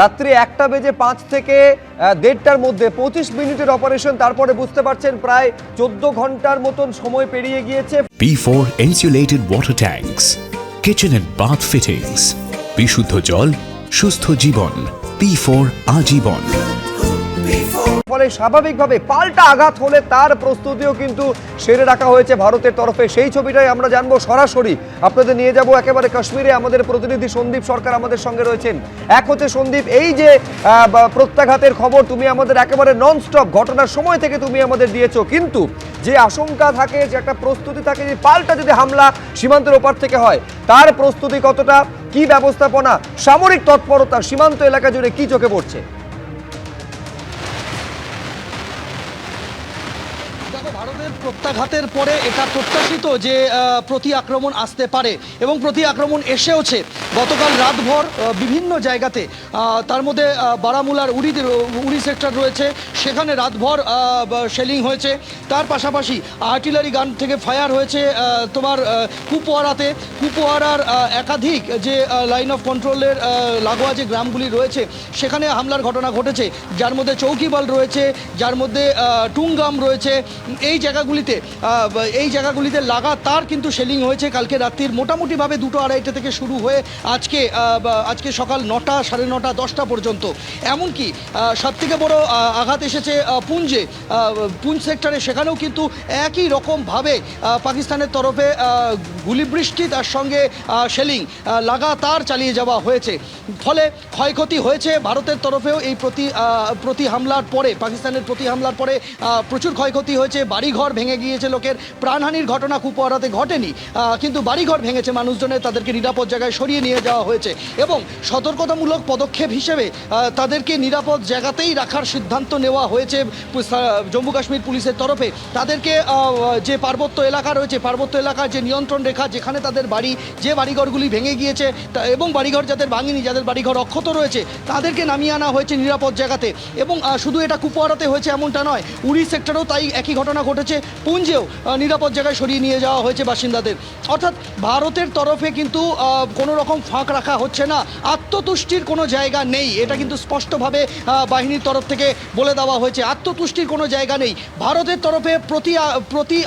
রাত্রি একটা বেজে পাঁচ থেকে দেড়টার মধ্যে পঁচিশ মিনিটের অপারেশন তারপরে বুঝতে পারছেন প্রায় চোদ্দ ঘণ্টার মতন সময় পেরিয়ে গিয়েছে। P4 insulated water tanks, kitchen and bath fittings বিশুদ্ধ জল সুস্থ জীবন P4 আজীবন। ফলে স্বাভাবিকভাবে পাল্টা আঘাত হলে তার প্রস্তুতিও কিন্তু সেরে রাখা হয়েছে ভারতের তরফে। সেই ছবিটাই আমরা জানব সরাসরি। আপনাদের নিয়ে যাব একেবারে কাশ্মীরে। আমাদের প্রতিনিধি সন্দীপ সরকার আমাদের সঙ্গে রয়েছেন। এক হচ্ছে সন্দীপ, এই যে প্রত্যাঘাতের খবর তুমি আমাদের একেবারে নন স্টপ ঘটনার সময় থেকে তুমি আমাদের দিয়েছ। কিন্তু যে আশঙ্কা থাকে, যে একটা প্রস্তুতি থাকে, যে পাল্টা যদি হামলা সীমান্তের ওপার থেকে হয়, তার প্রস্তুতি কতটা, কি ব্যবস্থাপনা, সামরিক তৎপরতা সীমান্ত এলাকা জুড়ে কি চোখে পড়ছে? ভারতের প্রত্যাঘাতের পরে এটা প্রত্যাশিত যে প্রতি আক্রমণ আসতে পারে এবং প্রতি আক্রমণ এসেওছে। গতকাল রাতভর বিভিন্ন জায়গাতে তার মধ্যে বারামুলার উড়ি উড়ি সেক্টর রয়েছে। সেখানে রাতভর শেলিং হয়েছে। তার পাশাপাশি আর্টিলারি গান থেকে ফায়ার হয়েছে তোমার আহ, কুপওয়ারাতে কুপওয়ারার একাধিক যে লাইন অফ কন্ট্রোলের লাগোয়া যে গ্রামগুলি রয়েছে সেখানে হামলার ঘটনা ঘটেছে। যার মধ্যে চৌকিবাল রয়েছে যার মধ্যে টুংগাম রয়েছে এই জায়গাগুলিতে এই জায়গাগুলিতে লাগাতার কিন্তু সেলিং হয়েছে কালকে রাত্রির। মোটামুটিভাবে দুটো আড়াইটা থেকে শুরু হয়ে আজকে আজকে সকাল নটা, সাড়ে নটা, দশটা পর্যন্ত। এমনকি সব থেকে বড় আঘাত এসেছে পুঞ্জে। পুঞ্জ সেক্টরে সেখানেও কিন্তু একই রকমভাবে পাকিস্তানের তরফে গুলিবৃষ্টি তার সঙ্গে সেলিং লাগাতার চালিয়ে যাওয়া হয়েছে। ফলে ক্ষয়ক্ষতি হয়েছে ভারতের তরফেও এই প্রতি প্রতি হামলার পরে, পাকিস্তানের প্রতি হামলার পরে প্রচুর ক্ষয়ক্ষতি হয়েছে। বাড়িঘর ভেঙে গিয়েছে লোকের। প্রাণহানির ঘটনা কুপওয়ারাতে ঘটেনি। কিন্তু বাড়িঘর ভেঙেছে মানুষজনের, তাদেরকে নিরাপদ জায়গায় সরিয়ে নিয়ে যাওয়া হয়েছে। এবং সতর্কতামূলক পদক্ষেপ হিসেবে তাদেরকে নিরাপদ জায়গাতেই রাখার সিদ্ধান্ত নেওয়া হয়েছে জম্মু কাশ্মীর পুলিশের তরফে। তাদেরকে যে পার্বত্য এলাকা রয়েছে, পার্বত্য এলাকার যে নিয়ন্ত্রণ রেখা, যেখানে তাদের বাড়ি, যে বাড়িঘরগুলি ভেঙে গিয়েছে এবং বাড়িঘর যাদের ভাঙেনি, যাদের বাড়িঘর অক্ষত রয়েছে, তাদেরকে নামিয়ে আনা হয়েছে নিরাপদ জায়গাতে। এবং শুধু এটা কুপওয়ারাতে হয়েছে এমনটা নয় উড়ি সেক্টরেও তাই একই ঘটনা ঘটেছে, পুঞ্জেও নিরাপদ জায়গায় সরিয়ে নিয়ে যাওয়া হয়েছে বাসিন্দাদের। অর্থাৎ ভারতের তরফে কিন্তু কোনো রকম ফাঁক রাখা হচ্ছে না, আত্মতুষ্টির কোনো জায়গা নেই, এটা কিন্তু স্পষ্টভাবে বাহিনীর তরফ থেকে বলে দেওয়া হয়েছে। আত্মতুষ্টির কোনো জায়গা নেই। ভারতের তরফে প্রতি প্রতি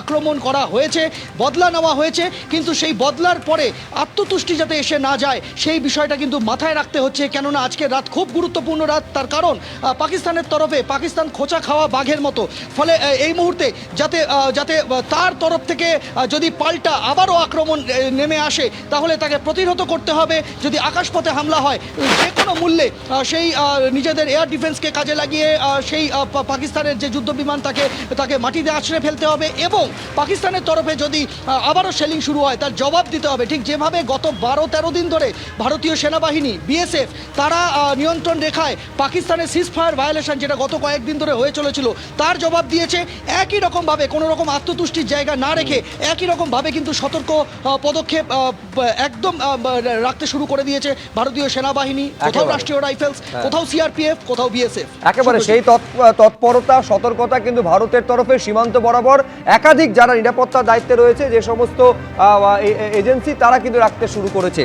আক্রমণ করা হয়েছে, বদলা নেওয়া হয়েছে, কিন্তু সেই বদলার পরে আত্মতুষ্টি যাতে এসে না যায়, সেই বিষয়টা কিন্তু মাথায় রাখতে হচ্ছে, কেননা আজকের রাত খুব গুরুত্বপূর্ণ রাত, তার কারণ পাকিস্তানের তরফে পাকিস্তান খোঁচা খাওয়া বাঘের মতো। ফলে এই মুহূর্তে যাতে যাতে তার তরফ থেকে যদি পাল্টা আবারও আক্রমণ নেমে আসে, তাহলে তাকে প্রতিহত করতে হবে। যদি আকাশপথে হামলা হয়, যে কোনো মূল্যে সেই নিজেদের এয়ার ডিফেন্সকে কাজে লাগিয়ে সেই পাকিস্তানের যে যুদ্ধ বিমান তাকে তাকে মাটিতে আছড়ে ফেলতে হবে এবং পাকিস্তানের তরফে যদি আবারও সেলিং শুরু হয়, তার জবাব দিতে হবে। ঠিক যেভাবে গত বারো তেরো দিন ধরে ভারতীয় সেনাবাহিনী বিএসএফ তারা নিয়ন্ত্রণ রেখায় পাকিস্তানের সিজ ফায়ার ভায়োলেশন যেটা গত কয়েকদিন ধরে হয়ে চলেছিল, তার জবাব দিয়েছে। একই রকমভাবে কোনো রকম আত্মতুষ্টির জায়গা না রেখে একই রকমভাবে কিন্তু সতর্ক পদক্ষেপ একদম রাখতে শুরু করে দিয়েছে ভারতীয় সেনাবাহিনী কোথাও রাষ্ট্রীয় রাইফেলস কোথাও সিআরপিএফ কোথাও বিএসএফ। একেবারে সেই তৎ- তৎপরতা সতর্কতা কিন্তু ভারতের তরফে সীমান্ত বরাবর। একাধিক যারা নিরাপত্তার দায়িত্বে রয়েছে যে সমস্ত এজেন্সি তারা কিন্তু রাখতে শুরু করেছে।